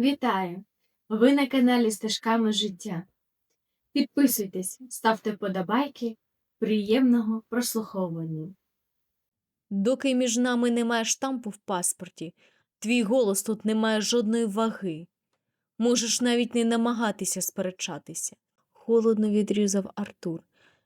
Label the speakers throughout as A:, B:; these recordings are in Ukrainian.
A: Вітаю! Ви на каналі Стежками життя. Підписуйтесь, ставте подобайки. Приємного прослуховування.
B: Доки між нами немає штампу в паспорті, твій голос тут не має жодної ваги. Можеш навіть не намагатися сперечатися. Холодно відрізав Артур,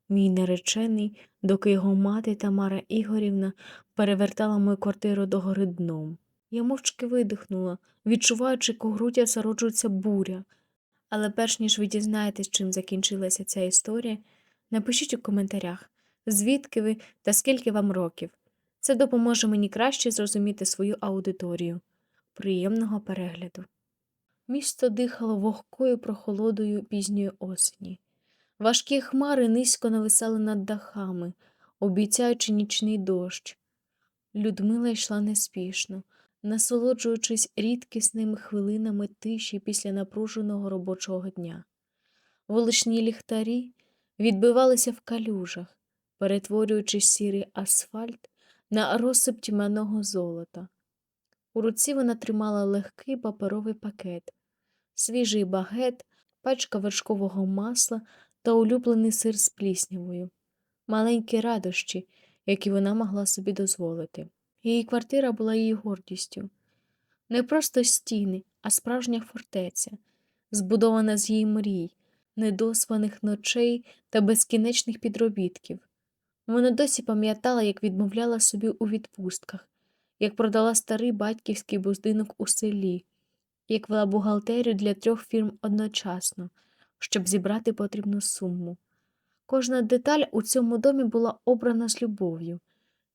B: мій наречений, доки його мати Тамара Ігорівна перевертала мою квартиру догори дном. Я мовчки видихнула, відчуваючи, як у грудях зароджується буря. Але перш ніж ви дізнаєтесь, чим закінчилася ця історія, напишіть у коментарях, звідки ви та скільки вам років. Це допоможе мені краще зрозуміти свою аудиторію. Приємного перегляду. Місто дихало вогкою прохолодою пізньої осені. Важкі хмари низько нависали над дахами, обіцяючи нічний дощ. Людмила йшла неспішно, насолоджуючись рідкісними хвилинами тиші після напруженого робочого дня. Вуличні ліхтарі відбивалися в калюжах, перетворюючи сірий асфальт на розсип тьмяного золота. У руці вона тримала легкий паперовий пакет, свіжий багет, пачка вершкового масла та улюблений сир з пліснявою, маленькі радощі, які вона могла собі дозволити. Її квартира була її гордістю. Не просто стіни, а справжня фортеця, збудована з її мрій, недоспаних ночей та безкінечних підробітків. Вона досі пам'ятала, як відмовляла собі у відпустках, як продала старий батьківський будинок у селі, як вела бухгалтерію для трьох фірм одночасно, щоб зібрати потрібну суму. Кожна деталь у цьому домі була обрана з любов'ю,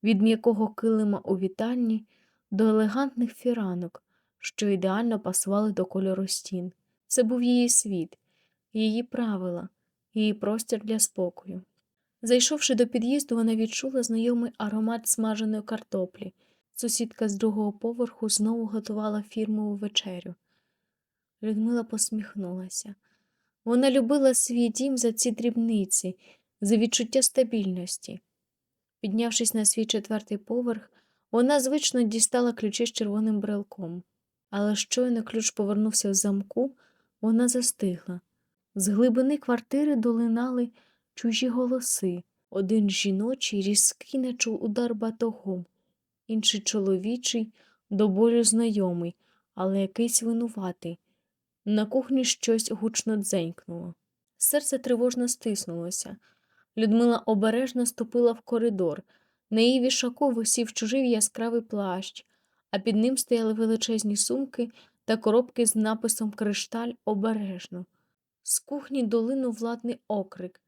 B: від м'якого килима у вітальні до елегантних фіранок, що ідеально пасували до кольору стін. Це був її світ, її правила, її простір для спокою. Зайшовши до під'їзду, вона відчула знайомий аромат смаженої картоплі. Сусідка з другого поверху знову готувала фірмову вечерю. Людмила посміхнулася. Вона любила свій дім за ці дрібниці, за відчуття стабільності. Піднявшись на свій четвертий поверх, вона звично дістала ключі з червоним брелком. Але щойно ключ повернувся в замку, вона застигла. З глибини квартири долинали чужі голоси. Один жіночий різкий начув удар батогом, інший чоловічий, до болю знайомий, але якийсь винуватий. На кухні щось гучно дзенькнуло. Серце тривожно стиснулося. Людмила обережно ступила в коридор. На її вішаку висів чужий яскравий плащ, а під ним стояли величезні сумки та коробки з написом Кришталь обережно. З кухні долинув владний окрик.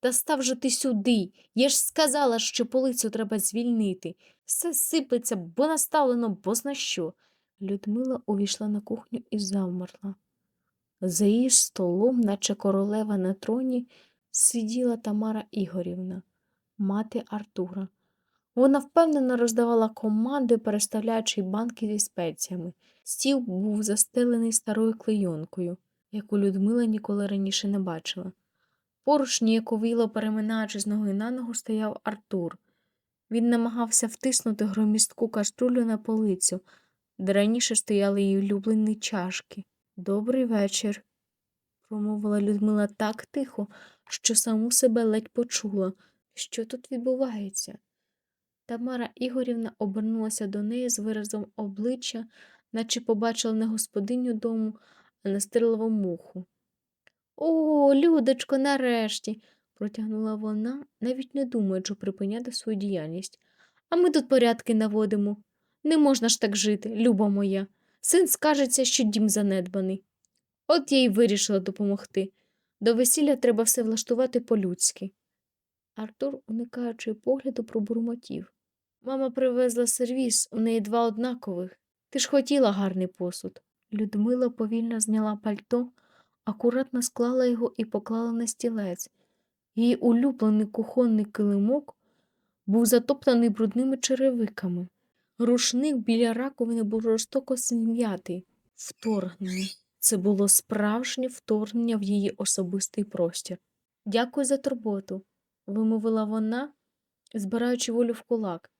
B: Та став же ти сюди. Я ж сказала, що полицю треба звільнити. Все сиплеться, бо наставлено, бо зна що. Людмила увійшла на кухню і завмерла. За її столом, наче королева на троні, сиділа Тамара Ігорівна, мати Артура. Вона впевнено роздавала команди, переставляючи банки зі спеціями. Стіл був застелений старою клейонкою, яку Людмила ніколи раніше не бачила. Поруч ніяковіло переминаючи з ноги на ногу, стояв Артур. Він намагався втиснути громістку каструлю на полицю, де раніше стояли її улюблені чашки. Добрий вечір, промовила Людмила так тихо, що саму себе ледь почула. Що тут відбувається? Тамара Ігорівна обернулася до неї з виразом обличчя, наче побачила не господиню дому, а настирливу муху. О, Людочко, нарешті, протягнула вона, навіть не думаючи припиняти свою діяльність. А ми тут порядки наводимо. Не можна ж так жити, люба моя. Син скажеться, що дім занедбаний. От я й вирішила допомогти. До весілля треба все влаштувати по-людськи. Артур, уникаючи погляду, пробурмотів. Мама привезла сервіз, у неї два однакових. Ти ж хотіла гарний посуд. Людмила повільно зняла пальто, акуратно склала його і поклала на стілець. Її улюблений кухонний килимок був затоптаний брудними черевиками. Рушник біля раковини був жорстоко зм'ятий. Вторгнення. Це було справжнє вторгнення в її особистий простір. Дякую за турботу, вимовила вона, збираючи волю в кулак.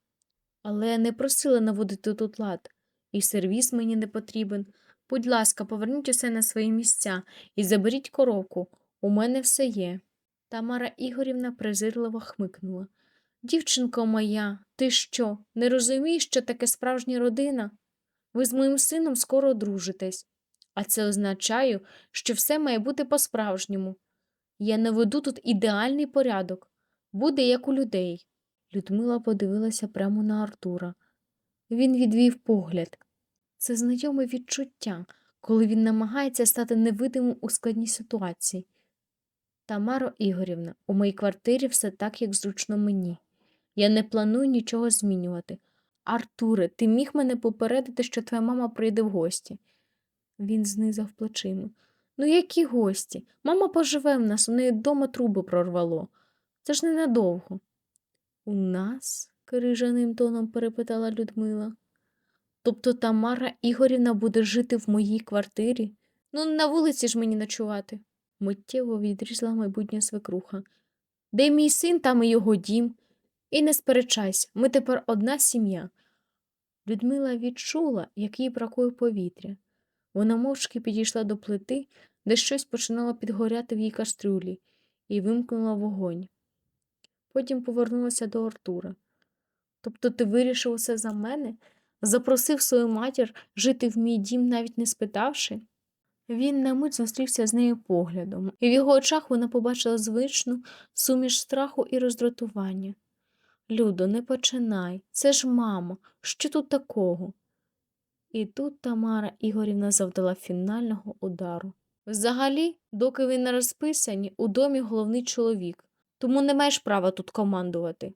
B: Але не просила наводити тут лад, і сервіс мені не потрібен. Будь ласка, поверніть усе на свої місця і заберіть коробку. У мене все є. Тамара Ігорівна презирливо хмикнула. Дівчинко моя, ти що, не розумієш, що таке справжня родина? Ви з моїм сином скоро одружитесь, а це означає, що все має бути по-справжньому. Я наведу тут ідеальний порядок. Буде як у людей. Людмила подивилася прямо на Артура. Він відвів погляд. Це знайоме відчуття, коли він намагається стати невидимим у складній ситуації. Тамаро Ігорівна, у моїй квартирі все так, як зручно мені. Я не планую нічого змінювати. Артуре, ти міг мене попередити, що твоя мама прийде в гості. Він знизав плечима. Ну, які гості? Мама поживе в нас, у неї вдома труби прорвало. Це ж ненадовго. У нас? крижаним тоном перепитала Людмила. Тобто Тамара Ігорівна буде жити в моїй квартирі? Ну, на вулиці ж мені ночувати. Миттєво відрізала майбутня свекруха. Де мій син, там і його дім. І не сперечайся, ми тепер одна сім'я. Людмила відчула, як їй бракує повітря. Вона мовчки підійшла до плити, де щось починало підгоряти в її кастрюлі, і вимкнула вогонь. Потім повернулася до Артура. Тобто ти вирішив усе за мене? Запросив свою матір жити в мій дім, навіть не спитавши? Він на мить зустрівся з нею поглядом, і в його очах вона побачила звичну суміш страху і роздратування. Людо, не починай, це ж мама, що тут такого? І тут Тамара Ігорівна завдала фінального удару. Взагалі, доки ви не розписані, у домі головний чоловік, тому не маєш права тут командувати.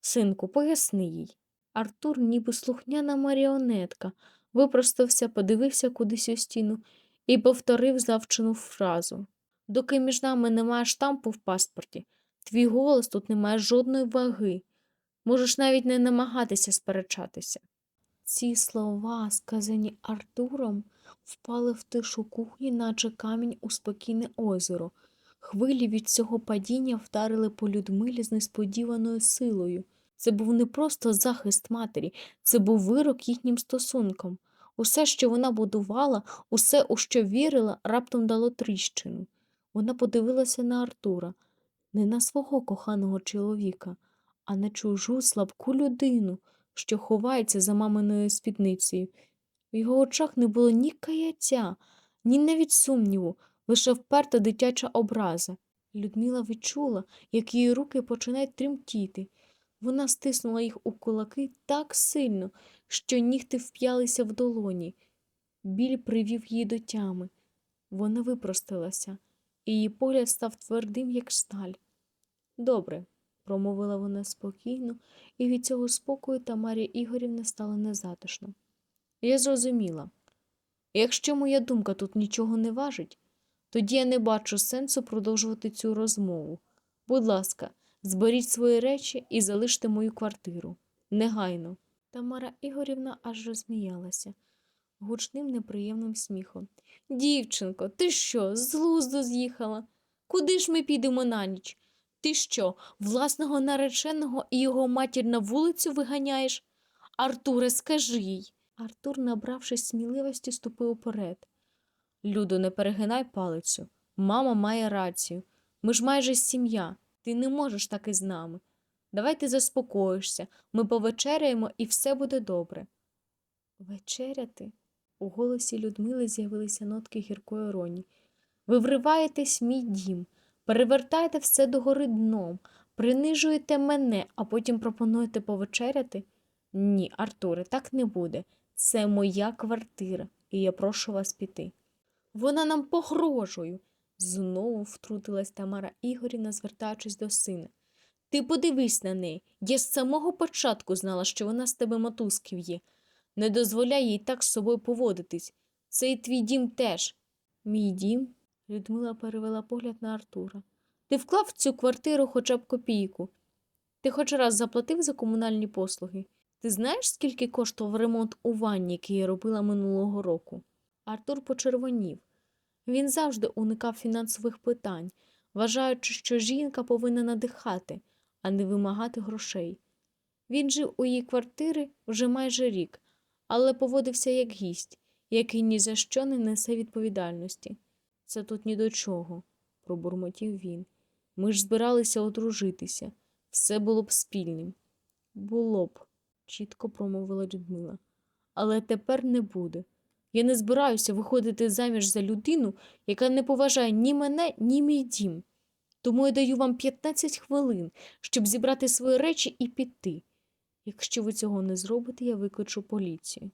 B: Синку, поясни їй. Артур, ніби слухняна маріонетка, випростався, подивився кудись у стіну і повторив завчену фразу. Доки між нами немає штампу в паспорті, твій голос тут не має жодної ваги. Можеш навіть не намагатися сперечатися. Ці слова, сказані Артуром, впали в тишу кухні, наче камінь у спокійне озеро. Хвилі від цього падіння вдарили по Людмилі з несподіваною силою. Це був не просто захист матері, це був вирок їхнім стосункам. Усе, що вона будувала, усе, у що вірила, раптом дало тріщину. Вона подивилася на Артура, не на свого коханого чоловіка, а на чужу слабку людину, що ховається за маминою спідницею. В його очах не було ні каяття, ні навіть сумніву, лише вперта дитяча образа. Людмила відчула, як її руки починають тремтіти. Вона стиснула їх у кулаки так сильно, що нігти вп'ялися в долоні. Біль привів її до тями. Вона випростилася, і її погляд став твердим, як сталь. Добре, промовила вона спокійно, і від цього спокою Тамарі Ігорівна стало незатишно. Я зрозуміла. Якщо моя думка тут нічого не важить, тоді я не бачу сенсу продовжувати цю розмову. Будь ласка, зберіть свої речі і залиште мою квартиру. Негайно. Тамара Ігорівна аж розсміялася гучним неприємним сміхом. Дівчинко, ти що, з глузду з'їхала? Куди ж ми підемо на ніч? Ти що, власного нареченого і його матір на вулицю виганяєш? Артуре, скажи їй. Артур, набравшись сміливості, ступив уперед. Людо, не перегинай палицю. Мама має рацію. Ми ж майже сім'я. Ти не можеш так і з нами. Давай ти заспокоїшся, ми повечеряємо і все буде добре. Вечеряти? У голосі Людмили з'явилися нотки гіркої іронії. Ви вриваєтесь в мій дім, перевертаєте все догори дном, принижуєте мене, а потім пропонуєте повечеряти? Ні, Артуре, так не буде. Це моя квартира, і я прошу вас піти. Вона нам погрожує, знову втрутилась Тамара Ігорівна, звертаючись до сина. Ти подивись на неї. Я з самого початку знала, що вона з тебе мотузків є. Не дозволяй їй так з собою поводитись. Це і твій дім теж. Мій дім? Людмила перевела погляд на Артура. Ти вклав в цю квартиру хоча б копійку. Ти хоч раз заплатив за комунальні послуги. Ти знаєш, скільки коштував ремонт у ванні, який я робила минулого року? Артур почервонів. Він завжди уникав фінансових питань, вважаючи, що жінка повинна надихати, а не вимагати грошей. Він жив у її квартири вже майже рік, але поводився як гість, який ні за що не несе відповідальності. Це тут ні до чого, пробурмотів він. Ми ж збиралися одружитися. Все було б спільним. Було б, чітко промовила Людмила. Але тепер не буде. Я не збираюся виходити заміж за людину, яка не поважає ні мене, ні мій дім. Тому я даю вам 15 хвилин, щоб зібрати свої речі і піти. Якщо ви цього не зробите, я викличу поліцію.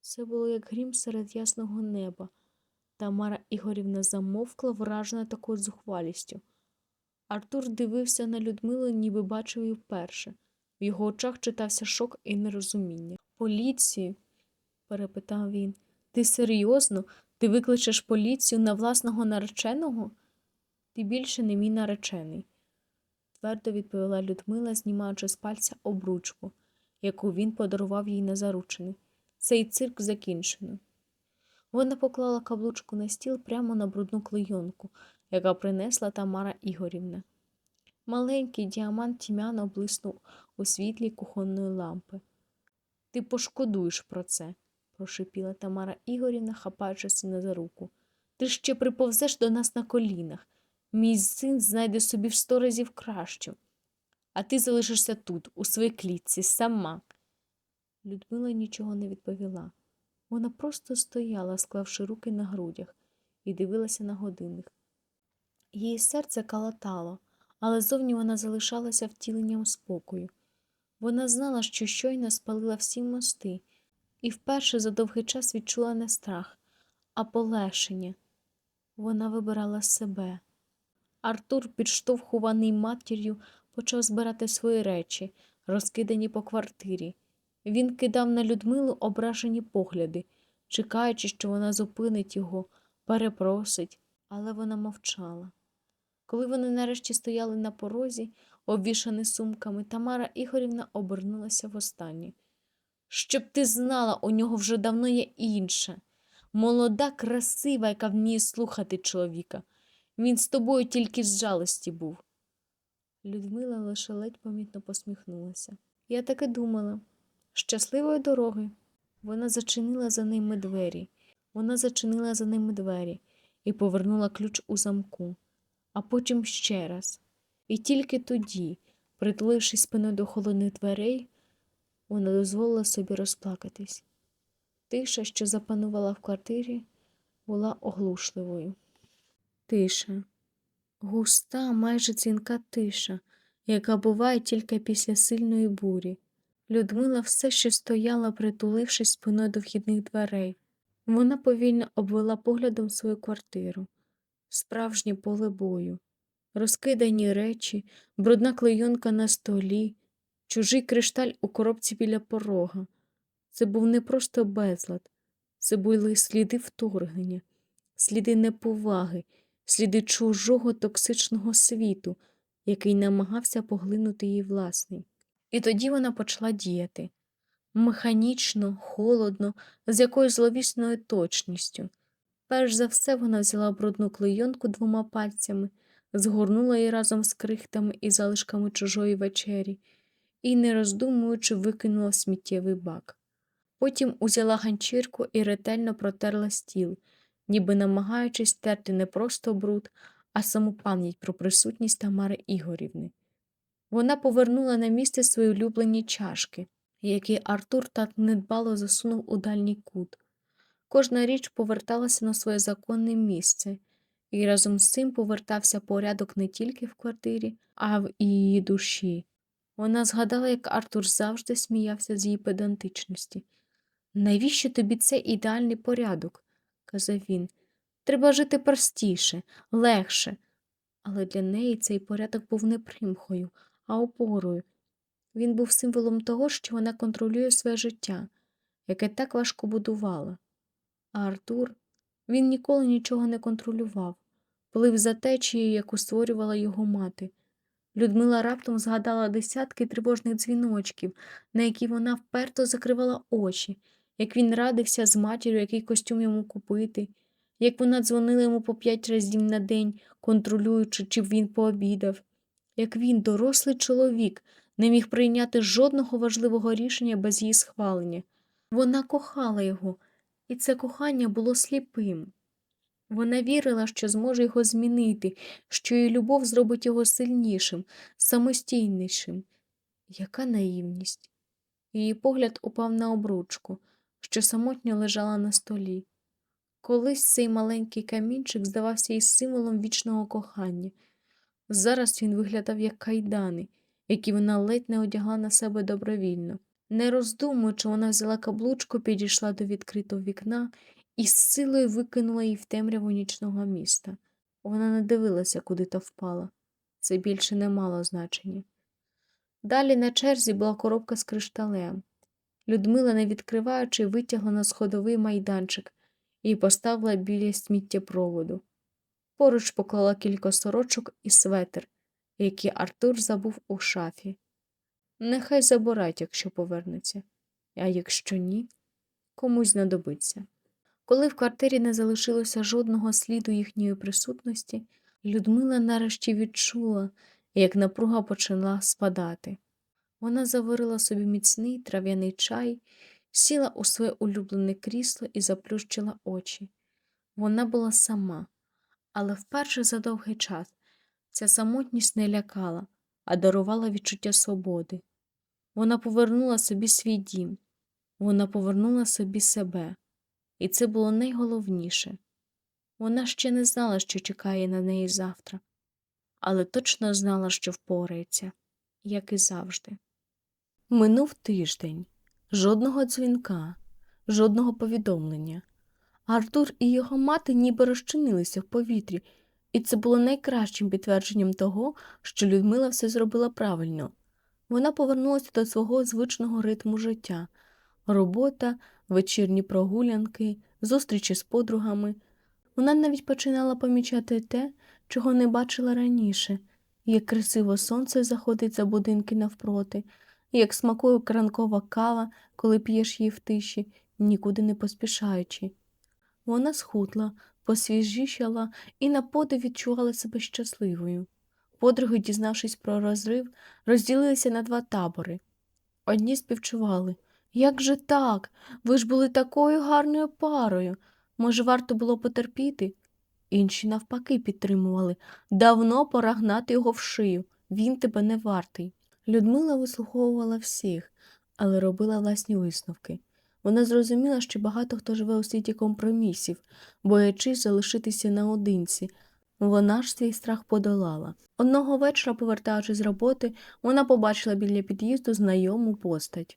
B: Це було як грім серед ясного неба. Тамара Ігорівна замовкла, вражена такою зухвалістю. Артур дивився на Людмилу, ніби бачив її вперше. В його очах читався шок і нерозуміння. Поліцію? перепитав він. Ти серйозно? Ти викличеш поліцію на власного нареченого? Ти більше не мій наречений, твердо відповіла Людмила, знімаючи з пальця обручку, яку він подарував їй на заручини. Цей цирк закінчено. Вона поклала каблучку на стіл прямо на брудну клейонку, яка принесла Тамара Ігорівна. Маленький діамант тьмяно блиснув у світлі кухонної лампи. Ти пошкодуєш про це, прошипіла Тамара Ігорівна, хапаючи сина за руку. Ти ще приповзеш до нас на колінах. Мій син знайде собі в сто разів кращу. А ти залишишся тут, у своїй клітці, сама. Людмила нічого не відповіла. Вона просто стояла, склавши руки на грудях, і дивилася на годинник. Її серце калатало, але зовні вона залишалася втіленням спокою. Вона знала, що щойно спалила всі мости, і вперше за довгий час відчула не страх, а полегшення. Вона вибирала себе. Артур, підштовхуваний матір'ю, почав збирати свої речі, розкидані по квартирі. Він кидав на Людмилу ображені погляди, чекаючи, що вона зупинить його, перепросить, але вона мовчала. Коли вони нарешті стояли на порозі, обвішані сумками, Тамара Ігорівна обернулася востаннє. Щоб ти знала, у нього вже давно є інша. Молода, красива, яка вміє слухати чоловіка. Він з тобою тільки з жалості був. Людмила лише ледь помітно посміхнулася. Я так і думала. Щасливої дороги. Вона зачинила за ними двері. Вона зачинила за ними двері і повернула ключ у замку, а потім ще раз. І тільки тоді, притулившись спиною до холодних дверей, вона дозволила собі розплакатись. Тиша, що запанувала в квартирі, була оглушливою. Тиша, густа, майже дзвінка тиша, яка буває тільки після сильної бурі. Людмила все ще стояла, притулившись спиною до вхідних дверей. Вона повільно обвела поглядом свою квартиру, справжнє поле бою, розкидані речі, брудна клейонка на столі, чужий кришталь у коробці біля порога. Це був не просто безлад, це були сліди вторгнення, сліди неповаги, сліди чужого токсичного світу, який намагався поглинути її власний. І тоді вона почала діяти механічно, холодно, з якоюсь зловісною точністю. Перш за все вона взяла брудну клейонку двома пальцями, згорнула її разом з крихтами і залишками чужої вечері і, не роздумуючи, викинула сміттєвий бак. Потім узяла ганчірку і ретельно протерла стіл, ніби намагаючись стерти не просто бруд, а саму пам'ять про присутність Тамари Ігорівни. Вона повернула на місце свої улюблені чашки, які Артур так недбало засунув у дальній кут. Кожна річ поверталася на своє законне місце, і разом з цим повертався порядок не тільки в квартирі, а в її душі. Вона згадала, як Артур завжди сміявся з її педантичності. Навіщо тобі цей ідеальний порядок? казав він. Треба жити простіше, легше. Але для неї цей порядок був не примхою, а опорою. Він був символом того, що вона контролює своє життя, яке так важко будувала. А Артур, він ніколи нічого не контролював, плив за течією, яку створювала його мати. Людмила раптом згадала десятки тривожних дзвіночків, на які вона вперто закривала очі, як він радився з матір'ю, який костюм йому купити, як вона дзвонила йому по п'ять разів на день, контролюючи, чи він пообідав, як він, дорослий чоловік, не міг прийняти жодного важливого рішення без її схвалення. Вона кохала його, І це кохання було сліпим. Вона вірила, що зможе його змінити, що її любов зробить його сильнішим, самостійнішим. Яка наївність! Її погляд упав на обручку, що самотньо лежала на столі. Колись цей маленький камінчик здавався їй символом вічного кохання. Зараз він виглядав як кайдани, які вона ледь не одягла на себе добровільно. Не роздумуючи, вона взяла каблучку, підійшла до відкритого вікна і з силою викинула її в темряву нічного міста. Вона не дивилася, куди та впала. Це більше не мало значення. Далі на черзі була коробка з кришталем. Людмила, не відкриваючи, витягла на сходовий майданчик і поставила біля сміттєпроводу. Поруч поклала кілька сорочок і светр, які Артур забув у шафі. Нехай забирають, якщо повернеться, а якщо ні, комусь знадобиться. Коли в квартирі не залишилося жодного сліду їхньої присутності, Людмила нарешті відчула, як напруга почала спадати. Вона заварила собі міцний трав'яний чай, сіла у своє улюблене крісло і заплющила очі. Вона була сама, але вперше за довгий час ця самотність не лякала, а дарувала відчуття свободи. Вона повернула собі свій дім, вона повернула собі себе, і це було найголовніше. Вона ще не знала, що чекає на неї завтра, але точно знала, що впорається, як і завжди. Минув тиждень, жодного дзвінка, жодного повідомлення. Артур і його мати ніби розчинилися в повітрі, і це було найкращим підтвердженням того, що Людмила все зробила правильно. Вона повернулася до свого звичного ритму життя робота, вечірні прогулянки, зустрічі з подругами. Вона навіть починала помічати те, чого не бачила раніше, як красиво сонце заходить за будинки навпроти, як смакує кранкова кава, коли п'єш її в тиші, нікуди не поспішаючи. Вона схудла, посвіжішала і на подив відчувала себе щасливою. Подруги, дізнавшись про розрив, розділилися на два табори. Одні співчували. Як же так? Ви ж були такою гарною парою. Може, варто було потерпіти? Інші, навпаки, підтримували. Давно пора гнати його в шию. Він тебе не вартий. Людмила вислуховувала всіх, але робила власні висновки. Вона зрозуміла, що багато хто живе у світі компромісів, боячись залишитися наодинці. Вона ж свій страх подолала. Одного вечора, повертаючись з роботи, вона побачила біля під'їзду знайому постать.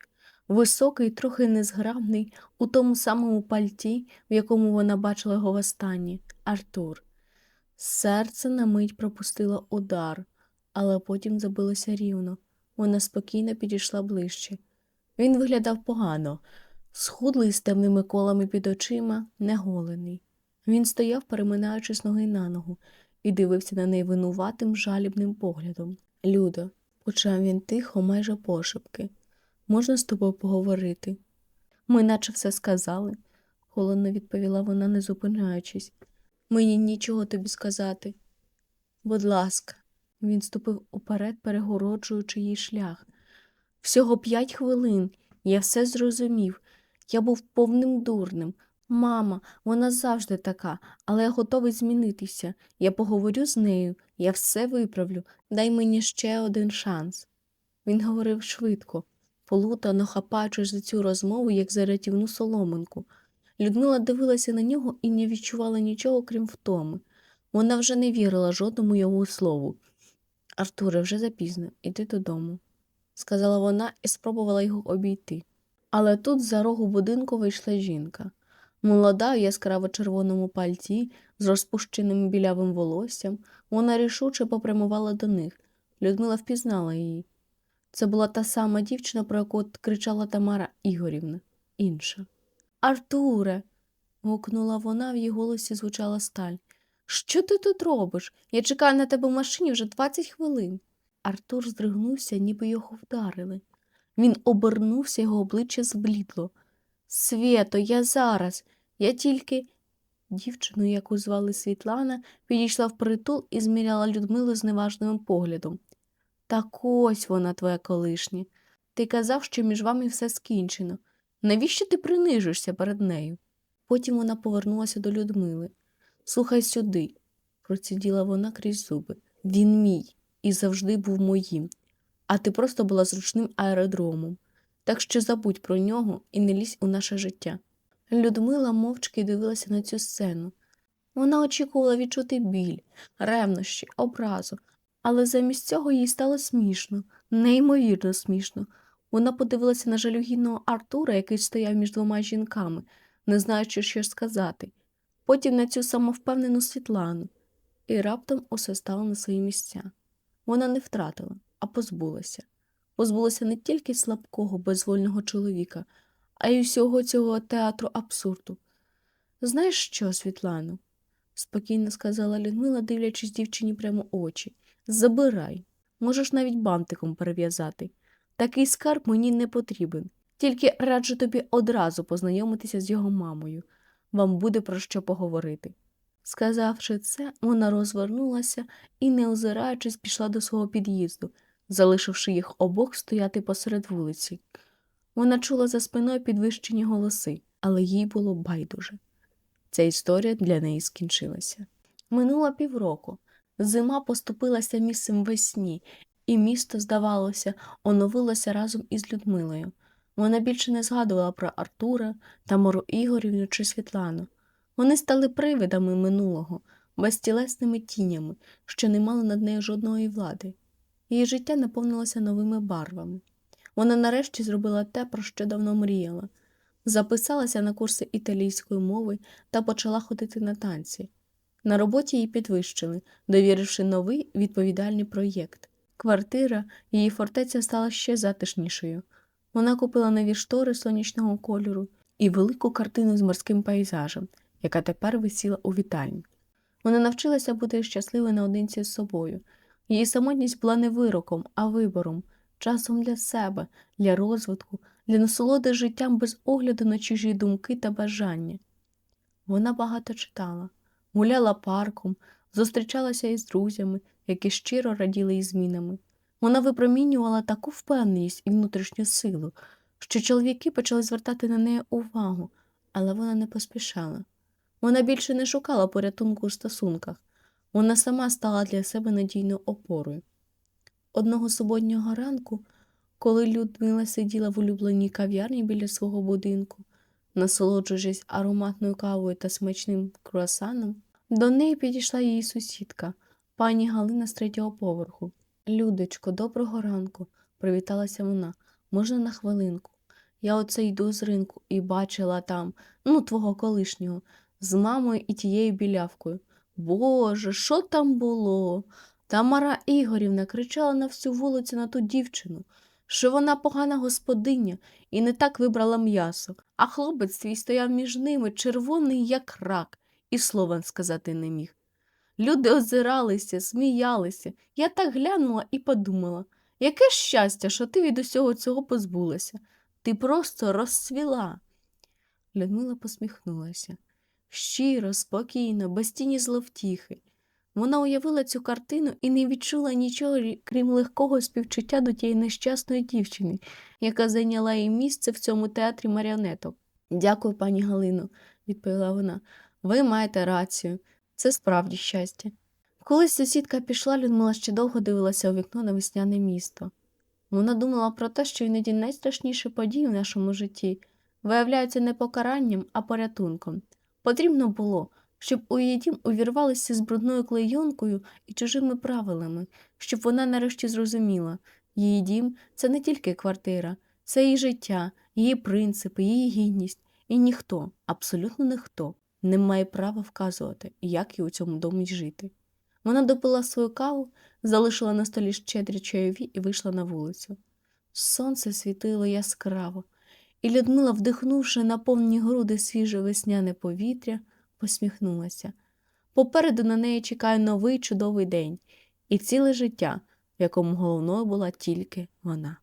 B: Високий, трохи незграбний, у тому самому пальті, в якому вона бачила його востаннє Артур. Серце на мить пропустило удар, але потім забилося рівно. Вона спокійно підійшла ближче. Він виглядав погано, схудлий з темними колами під очима, неголений. Він стояв, переминаючи з ноги на ногу, і дивився на неї винуватим жалібним поглядом. Людо, почав він тихо, майже пошепки. Можна з тобою поговорити? Ми наче все сказали, холодно відповіла вона, не зупиняючись. Мені нічого тобі сказати. Будь ласка, він ступив уперед, перегороджуючи їй шлях. Всього п'ять хвилин, я все зрозумів. Я був повним дурним. Мама, вона завжди така, але я готовий змінитися. Я поговорю з нею, я все виправлю. Дай мені ще один шанс. Він говорив швидко, полутано хапаючись за цю розмову, як за рятівну соломинку. Людмила дивилася на нього і не відчувала нічого, крім втоми. Вона вже не вірила жодному його слову. Артуре, вже запізно, іди додому, сказала вона і спробувала його обійти. Але тут за рогу будинку вийшла жінка. Молода в яскраво червоному пальті, з розпущеним білявим волоссям, вона рішуче попрямувала до них. Людмила впізнала її. Це була та сама дівчина, про яку кричала Тамара Ігорівна, інша. Артуре. гукнула вона, в її голосі звучала сталь. Що ти тут робиш? Я чекаю на тебе в машині вже двадцять хвилин. Артур здригнувся, ніби його вдарили. Він обернувся, його обличчя зблідло. Свято, я зараз. Я тільки. Дівчину, яку звали Світлана, підійшла впритул і зміряла Людмилу зневажним поглядом. Так ось вона, твоя колишня. Ти казав, що між вами все скінчено. Навіщо ти принижуєшся перед нею? Потім вона повернулася до Людмили. Слухай сюди, проціділа вона крізь зуби. Він мій і завжди був моїм. А ти просто була зручним аеродромом. Так що забудь про нього і не лізь у наше життя. Людмила мовчки дивилася на цю сцену. Вона очікувала відчути біль, ревнощі, образу, але замість цього їй стало смішно, неймовірно смішно. Вона подивилася на жалюгідного Артура, який стояв між двома жінками, не знаючи, що ж сказати. Потім на цю самовпевнену Світлану, і раптом усе стало на свої місця. Вона не втратила, а позбулася. Позбулася не тільки слабкого, безвольного чоловіка, а й усього цього театру абсурду. Знаєш що, Світлано? спокійно сказала Людмила, дивлячись дівчині прямо очі. Забирай. Можеш навіть бантиком перев'язати. Такий скарб мені не потрібен. Тільки раджу тобі одразу познайомитися з його мамою. Вам буде про що поговорити. Сказавши це, вона розвернулася і, не озираючись, пішла до свого під'їзду, залишивши їх обох стояти посеред вулиці. Вона чула за спиною підвищені голоси, але їй було байдуже. Ця історія для неї скінчилася. Минуло півроку. Зима поступилася місцем весні, і місто, здавалося, оновилося разом із Людмилою. Вона більше не згадувала про Артура, Тамару Ігорівну чи Світлану. Вони стали привидами минулого, безтілесними тінями, що не мали над нею жодної влади. Її життя наповнилося новими барвами. Вона нарешті зробила те, про що давно мріяла. Записалася на курси італійської мови та почала ходити на танці. На роботі її підвищили, довіривши новий відповідальний проєкт. Квартира, її фортеця стала ще затишнішою. Вона купила нові штори сонячного кольору і велику картину з морським пейзажем, яка тепер висіла у вітальні. Вона навчилася бути щасливою наодинці з собою. Її самотність була не вироком, а вибором, часом для себе, для розвитку, для насолоди життям без огляду на чужі думки та бажання. Вона багато читала, гуляла парком, зустрічалася із друзями, які щиро раділи їй змінами. Вона випромінювала таку впевненість і внутрішню силу, що чоловіки почали звертати на неї увагу, але вона не поспішала. Вона більше не шукала порятунку у стосунках, вона сама стала для себе надійною опорою. Одного суботнього ранку, коли Людмила сиділа в улюбленій кав'ярні біля свого будинку, насолоджуючись ароматною кавою та смачним круасаном, до неї підійшла її сусідка, пані Галина з третього поверху. Людочко, доброго ранку, привіталася вона. Можна на хвилинку? Я оце йду з ринку і бачила там, ну, твого колишнього, з мамою і тією білявкою. Боже, що там було? Тамара Ігорівна кричала на всю вулицю на ту дівчину, що вона погана господиня і не так вибрала м'ясо, а хлопець твій стояв між ними, червоний, як рак, і слова сказати не міг. Люди озиралися, сміялися. Я так глянула і подумала, яке щастя, що ти від усього цього позбулася. Ти просто розцвіла. Людмила посміхнулася. Щиро, спокійно, без тіні зловтіхи. Вона уявила цю картину і не відчула нічого, крім легкого співчуття до тієї нещасної дівчини, яка зайняла їй місце в цьому театрі маріонеток. Дякую, пані Галино, відповіла вона. Ви маєте рацію. Це справді щастя. Коли сусідка пішла, Людмила ще довго дивилася у вікно на весняне місто. Вона думала про те, що іноді найстрашніші події в нашому житті виявляються не покаранням, а порятунком. Потрібно було, щоб у її дім увірвалися з брудною клейонкою і чужими правилами, щоб вона нарешті зрозуміла, її дім це не тільки квартира, це її життя, її принципи, її гідність, і ніхто, абсолютно ніхто, не має права вказувати, як їй у цьому домі жити. Вона допила свою каву, залишила на столі щедрі чайові і вийшла на вулицю. Сонце світило яскраво, і Людмила, вдихнувши на повні груди свіже весняне повітря, посміхнулася. Попереду на неї чекає новий чудовий день і ціле життя, в якому головною була тільки вона.